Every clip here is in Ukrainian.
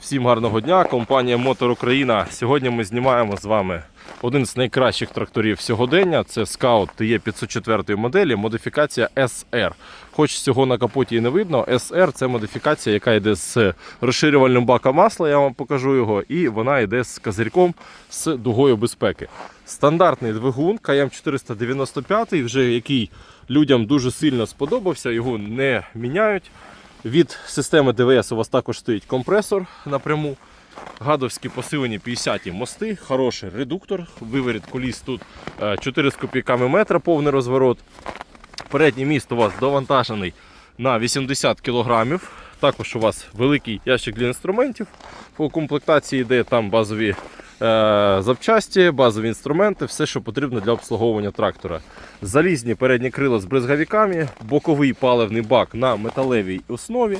Всім гарного дня, компанія Мотор Україна. Сьогодні ми знімаємо з вами один з найкращих тракторів сьогодення. Це Scout TE 504 моделі, модифікація SR. Хоч цього на капоті і не видно, SR це модифікація, яка йде з розширювальним баком масла, я вам покажу його, і вона йде з козирьком з дугою безпеки. Стандартний двигун КМ 495, вже який людям дуже сильно сподобався, його не міняють. Від системи ДВС у вас також стоїть компресор напряму. Гадовські посилені 50-ті мости, хороший редуктор. Виворіт коліс тут е, 4 з копійками метра, повний розворот. Передній міст у вас довантажений на 80 кг. Також у вас великий ящик для інструментів. По комплектації йде там базові е, запчасті, базові інструменти, все, що потрібно для обслуговування трактора. Залізні передні крила з бризговиками, боковий паливний бак на металевій основі.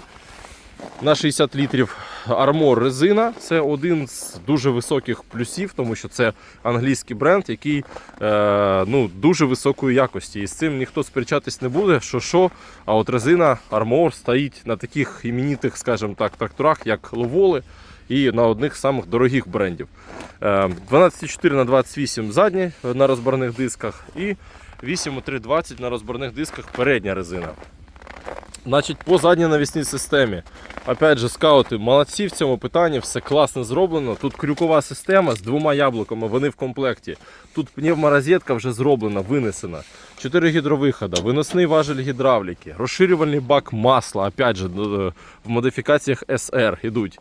На 60 літрів армор резина це один з дуже високих плюсів, тому що це англійський бренд, який е, ну, дуже високої якості. І з цим ніхто сперечатись не буде, що що. А от резина армор стоїть на таких іменитих, скажімо так, тракторах, як Ловоли, і на одних самих дорогих брендів. Е, 12,4 на 28 задні на розборних дисках і 8,320 на розборних дисках передня резина. Значить, по задній навісній системі. Опять же, скаути молодці в цьому питанні, все класно зроблено. Тут крюкова система з двома яблуками, вони в комплекті. Тут пневморозетка вже зроблена, винесена. Чотири гідровихода, виносний важель гідравліки, розширювальний бак масла, опять же, е, в модифікаціях SR йдуть.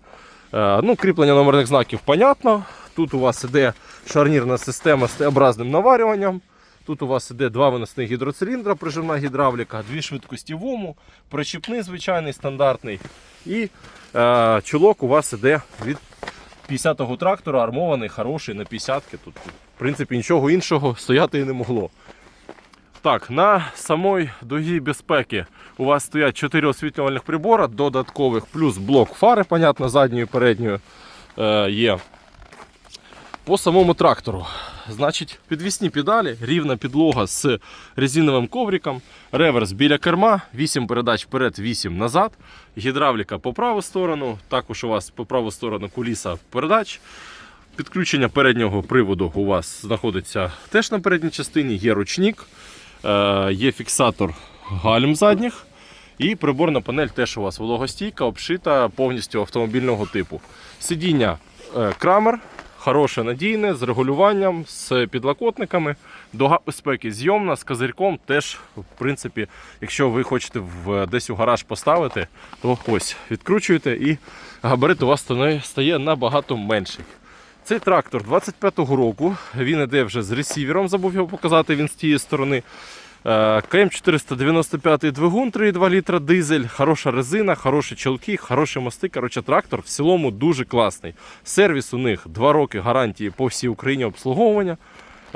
Е, Ну, кріплення номерних знаків, понятно. Тут у вас іде шарнірна система з Т-образним наварюванням. Тут у вас іде два виносних гідроциліндра, прижимна гідравліка, дві швидкості в ому, причіпний звичайний стандартний. І е, чулок у вас іде від 50-го трактора, армований, хороший на 50-ки. Тут, в принципі, нічого іншого стояти і не могло. Так, на самій дугі безпеки у вас стоять 4 освітлювальних прибора, додаткових, плюс блок фари, понятно, задньою і передньою е, є. По самому трактору. Значить, підвісні педалі, рівна підлога з резиновим ковриком, реверс біля керма, 8 передач вперед, 8 назад, гідравліка по праву сторону, також у вас по праву сторону куліса передач. Підключення переднього приводу у вас знаходиться теж на передній частині, є ручник, е, є фіксатор гальм задніх. І приборна панель теж у вас вологостійка, обшита повністю автомобільного типу. Сидіння е, крамер, хороше надійне, з регулюванням, з підлокотниками. Дога безпеки зйомна, з козирьком. Теж, в принципі, якщо ви хочете в, десь у гараж поставити, то ось відкручуєте і габарит у вас стає набагато менший. Цей трактор 25-го року, він іде вже з ресівером, забув його показати, він з тієї сторони. Е, КМ 495 двигун 3,2 літра дизель, хороша резина, хороші чолки, хороші мости. Коротше, трактор в цілому дуже класний. Сервіс у них 2 роки гарантії по всій Україні обслуговування.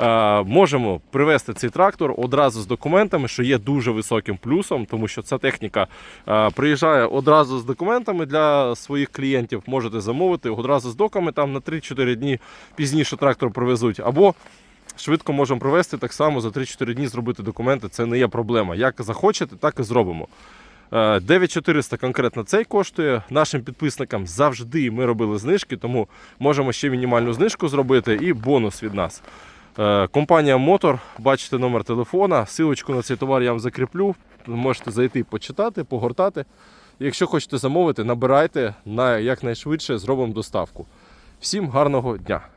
Е, Можемо привезти цей трактор одразу з документами, що є дуже високим плюсом, тому що ця техніка е, приїжджає одразу з документами для своїх клієнтів. Можете замовити одразу з доками, там на 3-4 дні пізніше трактор привезуть. Або швидко можемо провести так само за 3-4 дні зробити документи. Це не є проблема. Як захочете, так і зробимо. Е, 9400 конкретно цей коштує. Нашим підписникам завжди ми робили знижки, тому можемо ще мінімальну знижку зробити і бонус від нас. Е, Компанія Мотор, бачите номер телефона. Силочку на цей товар я вам закріплю. Можете зайти, почитати, погортати. Якщо хочете замовити, набирайте на якнайшвидше зробимо доставку. Всім гарного дня!